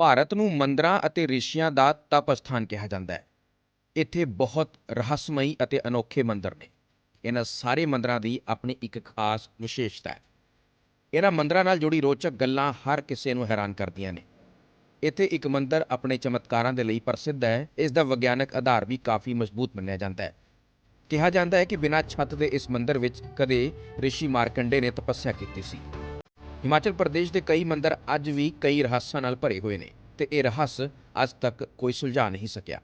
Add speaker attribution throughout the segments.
Speaker 1: ਭਾਰਤ ਨੂੰ ਮੰਦਰਾਂ ਅਤੇ ਰਿਸ਼ੀਆਂ ਦਾ ਤਪ ਸਥਾਨ ਕਿਹਾ ਜਾਂਦਾ ਹੈ। ਇੱਥੇ ਬਹੁਤ ਰਹੱਸਮਈ ਅਤੇ ਅਨੋਖੇ ਮੰਦਰ ਨੇ। ਇਹਨਾਂ ਸਾਰੇ ਮੰਦਰਾਂ ਦੀ ਆਪਣੀ ਇੱਕ ਖਾਸ ਵਿਸ਼ੇਸ਼ਤਾ ਹੈ। ਇਹਨਾਂ ਮੰਦਰਾਂ ਨਾਲ ਜੁੜੀ ਰੋਚਕ ਗੱਲਾਂ ਹਰ ਕਿਸੇ ਨੂੰ ਹੈਰਾਨ ਕਰਦੀਆਂ ਨੇ। ਇੱਥੇ ਇੱਕ ਮੰਦਰ ਆਪਣੇ ਚਮਤਕਾਰਾਂ ਦੇ ਲਈ ਪ੍ਰਸਿੱਧ ਹੈ। ਇਸ ਦਾ ਵਿਗਿਆਨਕ ਆਧਾਰ ਵੀ ਕਾਫੀ ਮਜ਼ਬੂਤ ਮੰਨਿਆ ਜਾਂਦਾ ਹੈ। ਕਿਹਾ ਜਾਂਦਾ ਹੈ ਕਿ ਬਿਨਾਂ ਛੱਤ ਦੇ ਇਸ ਮੰਦਰ ਵਿੱਚ ਕਦੇ ਰਿਸ਼ੀ ਮਾਰਕੰਡੇ ਨੇ ਤਪੱਸਿਆ ਕੀਤੀ ਸੀ। ਹਿਮਾਚਲ ਪ੍ਰਦੇਸ਼ ਦੇ ਕਈ ਮੰਦਰ ਅੱਜ ਵੀ ਕਈ ਰਹੱਸਾਂ ਨਾਲ ਭਰੇ ਹੋਏ ਨੇ। ਤੇ ਇਹ ਰਹੱਸ ਅੱਜ ਤੱਕ ਕੋਈ ਸੁਲਝਾ ਨਹੀਂ ਸਕਿਆ।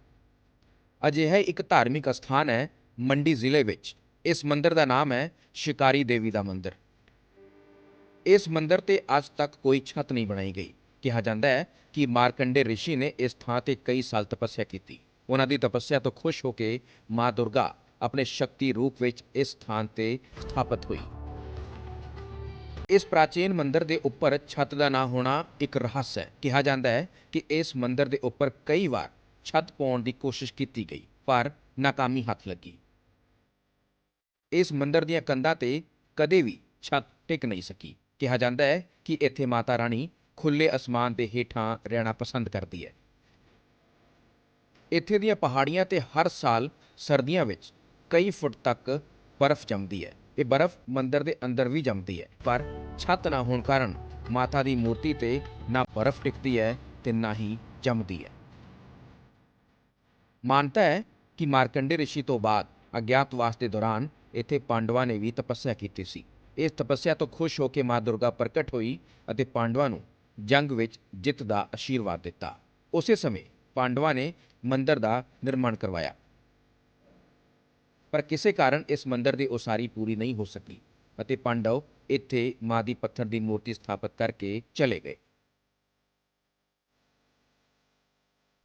Speaker 1: ਅਜਿਹਾ ਇੱਕ ਧਾਰਮਿਕ ਅਸਥਾਨ ਹੈ ਮੰਡੀ ਜ਼ਿਲ੍ਹੇ ਵਿੱਚ। ਇਸ ਮੰਦਰ ਦਾ ਨਾਮ ਹੈ ਸ਼ਿਕਾਰੀ ਦੇਵੀ ਦਾ ਮੰਦਰ। ਇਸ ਮੰਦਰ ਤੇ ਅੱਜ ਤੱਕ ਕੋਈ ਛੱਤ ਨਹੀਂ ਬਣਾਈ ਗਈ। ਕਿਹਾ ਜਾਂਦਾ ਹੈ ਕਿ ਮਾਰਕੰਡੇ ਰਿਸ਼ੀ ਨੇ ਇਸ ਥਾਂ ਤੇ ਕਈ ਸਾਲ ਤਪੱਸਿਆ ਕੀਤੀ। ਉਹਨਾਂ ਦੀ ਤਪੱਸਿਆ ਤੋਂ ਖੁਸ਼ ਹੋ ਕੇ ਮਾਂ ਦੁਰਗਾ ਆਪਣੇ ਸ਼ਕਤੀ ਰੂਪ ਵਿੱਚ ਇਸ ਸਥਾਨ ਤੇ ਸਥਾਪਿਤ ਹੋਈ। ਇਸ ਪ੍ਰਾਚੀਨ ਮੰਦਰ ਦੇ ਉੱਪਰ ਛੱਤ ਦਾ ਨਾ ਹੋਣਾ ਇੱਕ ਰਹੱਸ ਹੈ। ਕਿਹਾ ਜਾਂਦਾ ਹੈ ਕਿ ਇਸ ਮੰਦਰ ਦੇ ਉੱਪਰ ਕਈ ਵਾਰ ਛੱਤ ਪਾਉਣ ਦੀ ਕੋਸ਼ਿਸ਼ ਕੀਤੀ ਗਈ, ਪਰ ਨਾਕਾਮੀ ਹੱਥ ਲੱਗੀ। ਇਸ ਮੰਦਰ ਦੀਆਂ ਕੰਧਾਂ ਤੇ ਕਦੇ ਵੀ ਛੱਤ ਟਿਕ ਨਹੀਂ ਸਕੀ। ਕਿਹਾ ਜਾਂਦਾ ਹੈ ਕਿ ਇੱਥੇ ਮਾਤਾ ਰਾਣੀ ਖੁੱਲੇ ਅਸਮਾਨ ਦੇ ਹੇਠਾਂ ਰਹਿਣਾ ਪਸੰਦ ਕਰਦੀ ਹੈ। ਇੱਥੇ ਦੀਆਂ ਪਹਾੜੀਆਂ ਤੇ ਹਰ ਸਾਲ ਸਰਦੀਆਂ ਵਿੱਚ ਕਈ ਫੁੱਟ ਤੱਕ ਬਰਫ਼ ਜੰਮਦੀ ਹੈ। ਇਹ ਬਰਫ਼ ਮੰਦਰ ਦੇ ਅੰਦਰ ਵੀ ਜੰਮਦੀ ਹੈ। ਪਰ ਛੱਤ ਨਾ ਹੋਣ ਕਾਰਨ ਮਾਤਾ ਦੀ ਮੂਰਤੀ ਤੇ ਨਾ ਬਰਫ਼ ਟਿਕਦੀ ਹੈ ਤੇ ਨਾ ਹੀ ਜੰਮਦੀ ਹੈ। ਮਾਨਤਾ ਹੈ ਕਿ ਮਾਰਕੰਡੇ ਰਿਸ਼ੀ ਤੋਂ ਬਾਅਦ ਅਗਿਆਤਵਾਸ ਦੇ ਦੌਰਾਨ ਇੱਥੇ ਪਾਂਡਵਾਂ ਨੇ ਵੀ ਤਪੱਸਿਆ ਕੀਤੀ ਸੀ। ਇਸ ਤਪੱਸਿਆ ਤੋਂ ਖੁਸ਼ ਹੋ ਕੇ ਮਾਂ ਦੁਰਗਾ ਪ੍ਰਗਟ ਹੋਈ ਅਤੇ ਪਾਂਡਵਾਂ ਨੂੰ ਜੰਗ ਵਿੱਚ ਜਿੱਤ ਦਾ ਅਸ਼ੀਰਵਾਦ ਦਿੱਤਾ। ਉਸੇ ਸਮੇਂ ਪਾਂਡਵਾਂ ਨੇ ਮੰਦਰ ਦਾ ਨਿਰਮਾਣ ਕਰਵਾਇਆ। ਪਰ ਕਿਸੇ ਕਾਰਨ ਇਸ ਮੰਦਰ ਦੀ ਉਸਾਰੀ ਪੂਰੀ ਨਹੀਂ ਹੋ ਸਕੀ ਅਤੇ ਪਾਂਡਵ ਇੱਥੇ ਮਾਂ ਦੀ ਪੱਥਰ ਦੀ ਮੂਰਤੀ ਸਥਾਪਿਤ ਕਰਕੇ ਚਲੇ ਗਏ।